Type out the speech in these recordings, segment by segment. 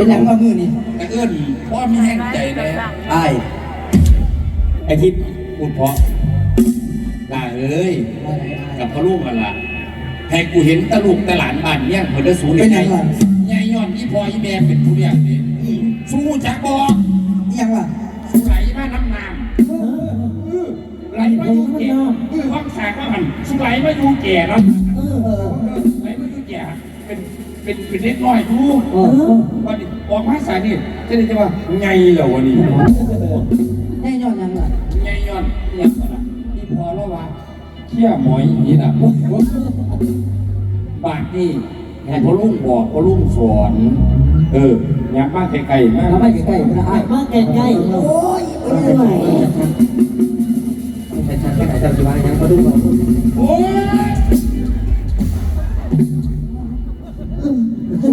เป็นหยังมามือนี่แต่เอื้อนพ่อมีแห้งใจเลยไอ้ายไอ้ที่พูดเพราะลาเอ้ยกับพ่อลูกกันล่ะให้กูเห็นตะลุกตะหลานบ้านเนี่ยเหมือนจะสูงเป็นหยังล่ะยายย้อนอีพ่ออีแม่เป็นผู้เลี้ยงนี่อืมสู้จักบอกอิหยังล่ะสู้ไหลมาน้ำน้ำเออไหลมาอยู่แก่เออห้องสากว่ามันสู้ไหลมาอยู่แก่แล้วเออเออไหล เป็นเป็นเล็กน้อยดูเออวันนี้ออกมาสายนี่จะได้จะว่าไงเหรอวันนี้แน่ยอดหยังล่ะไงย้อนเนี่ยก่อนละนี่พอแล้วว่าเที่ยหมอยอย่างนี้นะบาทนี่ให้พ่อลุงบอกพ่อลุงสอนเอออยากมาไกลๆมาทำไมใกล้ๆนะไอ้ายมาใกล้ๆโอ้ยไม่ไหวชัดชัดแค่ไหนจำสิว่ายังมาดูก่อนโอ้ย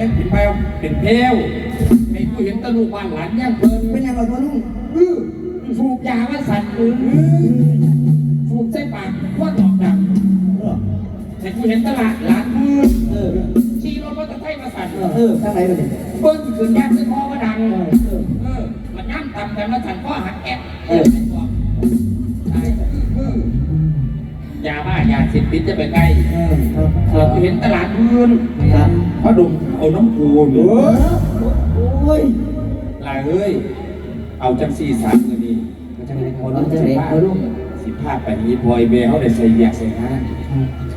เป็นแพวเป็นเพลวให้ผู้เห็นตะลุกบ้านหลานย่างเพลินเป็นยังไงพ่อลุงอือสูบยาว่าสัตว์ปืนสูบใส่ปากว่าดอกดังให้ผู้เห็นตลาดหลานมือเออขี่รถมอเตอร์ไซค์มาสั่นเออทางไหนไปเนี่ยเบิ้ลขึ้นยักษ์ขึ้นคอว่าดังเออมันย่ำตำกันแล้วสั่นข้อหักแอะเออตายอือยาบ้ายาเสพติดจะไปใกล้เออ ครับเออเห็นตลาดพื้นครับเขาดมเอาน้ำปูหรือโอ้ยลายเอ้ย เอาจังสี่สามตัวนี้มันจะไหนพ่อลุงจะไหนพ่อลุงสิภาพแบบนี้พอยเบลเขาได้ใส่ยาใส่ห้าง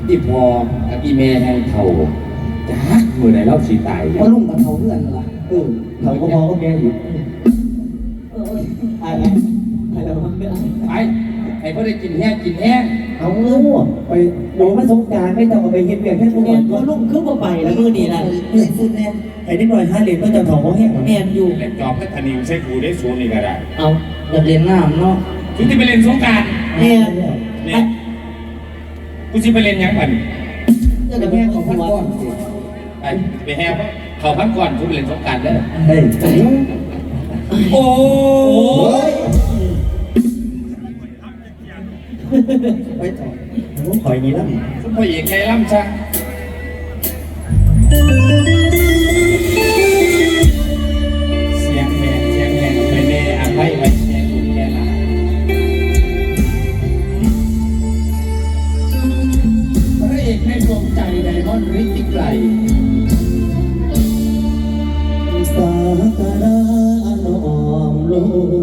ที่พอกับอีเมย์ให้เท่าจ้ามือไหนเราสีตายพ่อลุงกับเขาเพื่อนล่ะเออเขาก็พอก็แม่อยู่เออไอ้ไอ้ไอ้เราไม่ได้ไป ไอ้พอได้กินแห้งกินแห้งเอาเงินไปโดนมาสงการไม่ต้องไปเฮ็ดเวียกแค่ทุกแมคนนพอลุงขึ้นมาไปแล้วมือนี่ล่ะเหนื่อยสุดแน่ไอ้นิดหน่อยห้าเหรียญก็จะถอดเขาแห้งแมนอยู่เล่นจอบพัฒนิวใช้กูได้สูงนี่ก็ได้เอาอยากเรียนน้ำเนาะกูจะไปเล่นสงกรารแมนเนี่ยกูจะไปเล่นหยังบันจะจะได้แม่แม่ขขอองงพัพันนก้ก้ออนนไปไปแฮวเขาพักก่อนกูไปเล่นสงกรารเด้อเฮ้ยโอ้ ไปต่อผมคอยมีแล้วสุภาพเอกไงล่ำซะเสียงแหงเสียงแหงไปแม่อภัยไปแม่ลูกแม่หลานพระเอกในดวงใจไดมอนด์ริติไกลสาการะน้อมลูกรอง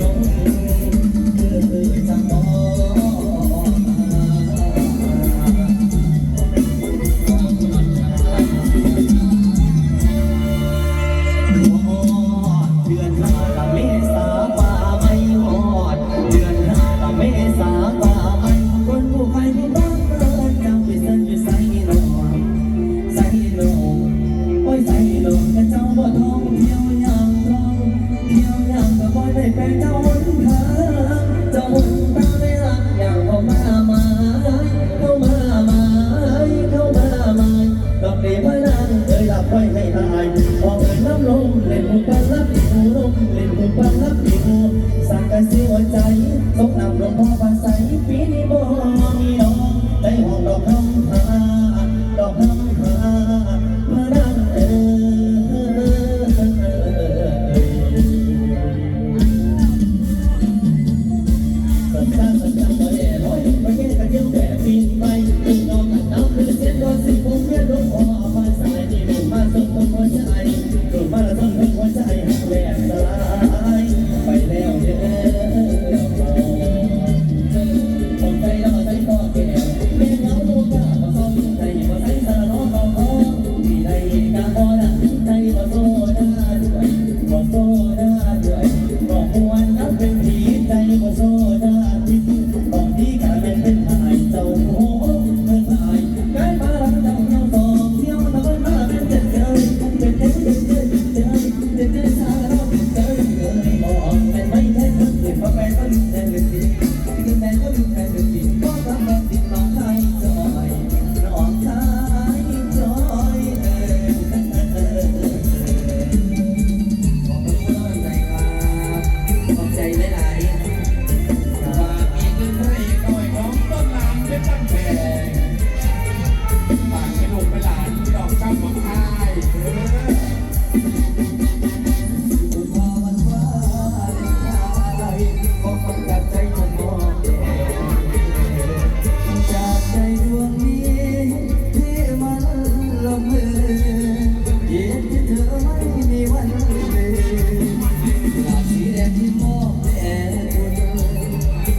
บ่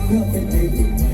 nunca foi negro.